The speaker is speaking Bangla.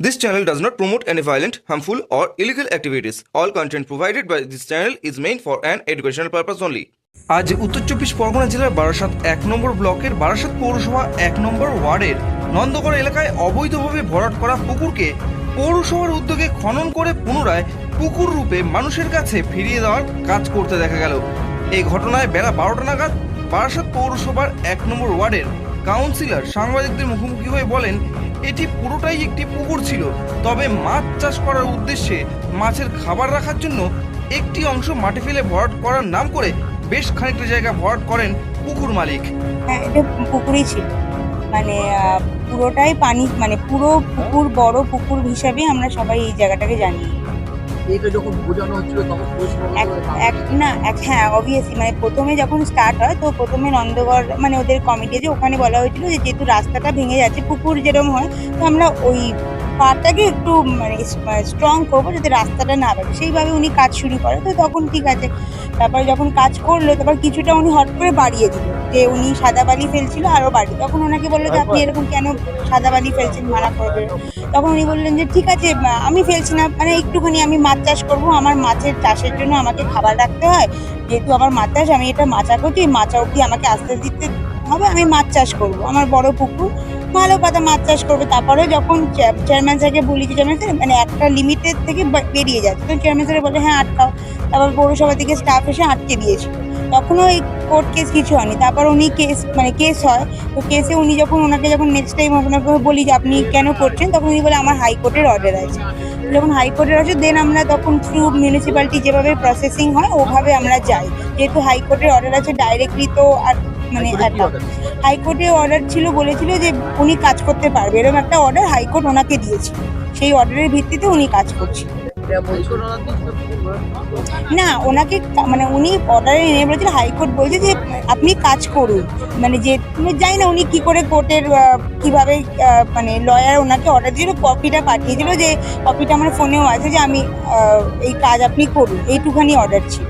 This channel does not promote any violent, harmful, or illegal activities. All content provided by this channel is meant for an educational purpose only. আজ উত্তর চব্বিশ পরগনা জেলার বারাসাত এক নম্বর ব্লকের বারাসাত পৌরসভা এক নম্বর ওয়ার্ডের নন্দগড় এলাকায় অবৈধভাবে ভরাট করা পুকুরকে পৌরসভার উদ্যোগে খনন করে পুনরায় পুকুর রূপে মানুষের কাছে ফিরিয়ে দেওয়ার কাজ করতে দেখা গেল এই ঘটনায় বেলা বারোটা নাগাদ বারাসাত পৌরসভার এক নম্বর ওয়ার্ডের কাউন্সিলর সাংবাদিকদের মুখোমুখি হয়ে বলেন, এটি পুরোটাই একটি পুকুর ছিল। তবে মাছ চাষ করার উদ্দেশ্যে মাছের খাবার রাখার জন্য একটি অংশ মাটি ফেলে ভরাট করার নাম করে বেশ খানিকটা জায়গা ভরাট করেন পুকুর মালিক। হ্যাঁ এটা পুকুরই ছিল। মানে পুরোটাই পানি মানে পুরো পুকুর, বড় পুকুর হিসাবে আমরা সবাই এই জায়গাটাকে জানি। এটা যখন বোঝানো হচ্ছিল তখন এক এক না এক হ্যাঁ অবভিয়াসলি মানে প্রথমে যখন স্টার্ট হয় তো প্রথমে নন্দগড় মানে ওদের কমিটি যে ওখানে বলা হয়েছিল যে যেহেতু রাস্তাটা ভেঙে যাচ্ছে পুকুর যেরকম হয় তো আমরা ওই পাড়টাকে একটু মানে স্ট্রং করব যাতে রাস্তাটা না ভাঙে সেইভাবে উনি কাজ শুরু করে তো তখন ঠিক আছে। তারপরে যখন কাজ করল তারপর কিছুটা উনি হট করে বাড়িয়ে দিল। যে উনি সাদা বালি ফেলছিল আরও বাড়ি তখন ওনাকে বলল যে আপনি এরকম কেন সাদা বালি ফেলছেন? মানা করবে তখন উনি বললেন যে ঠিক আছে আমি ফেলছি না। মানে একটুখানি আমি মাছ চাষ করব। আমার মাছের চাষের জন্য আমাকে খাবার রাখতে হয়। যেহেতু আমার মাছ চাষ আমি এটা মাচা করছি। মাচা অবধি আমাকে আস্তে দিতে হবে। আমি মাছ চাষ করব। আমার বড় পুকুর ভালো কথা মাছ চাষ করবে, তারপরে যখন চেয়ারম্যান স্যারকে বলি যে চেয়ারম্যান স্যার মানে একটা লিমিটের থেকে বেরিয়ে যাচ্ছে তো চেয়ারম্যান স্যার বলে হ্যাঁ আটকাও। তারপর পৌরসভা থেকে স্টাফ এসে আটকে দিয়েছিল। তখনও এই কোর্ট কেস কিছু হয়নি। তারপর উনি কেস মানে কেস হয়। তো কেসে উনি যখন ওনাকে যখন নেক্সট টাইম আপনাকে বলি যে, আপনি কেন করছেন? তখন উনি বলে, আমার হাইকোর্টের অর্ডার আছে। যখন হাইকোর্টের আছে দেন আমরা তখন থ্রু মিউনিসিপ্যালিটি যেভাবে প্রসেসিং হয়, ওভাবে আমরা যাই। যেহেতু হাইকোর্টের অর্ডার আছে ডাইরেক্টলি তো আর মানে হাইকোর্টে অর্ডার ছিল বলেছিল যে উনি কাজ করতে পারবে। এরকম একটা অর্ডার হাইকোর্ট ওনাকে দিয়েছিল। সেই অর্ডারের ভিত্তিতে উনি কাজ করছিল। না ওনাকে মানে উনি অর্ডারে এনে বলেছিল হাইকোর্ট বলছে যে আপনি কাজ করুন। মানে যে তুমি জানি না উনি কি করে কোর্টের কীভাবে মানে লয়ার ওনাকে অর্ডার দিয়েছিল কপিটা পাঠিয়েছিল যে কপিটা আমার ফোনেও আছে যে আমি এই কাজ আপনি করুন। এইটুখানি অর্ডার ছিল।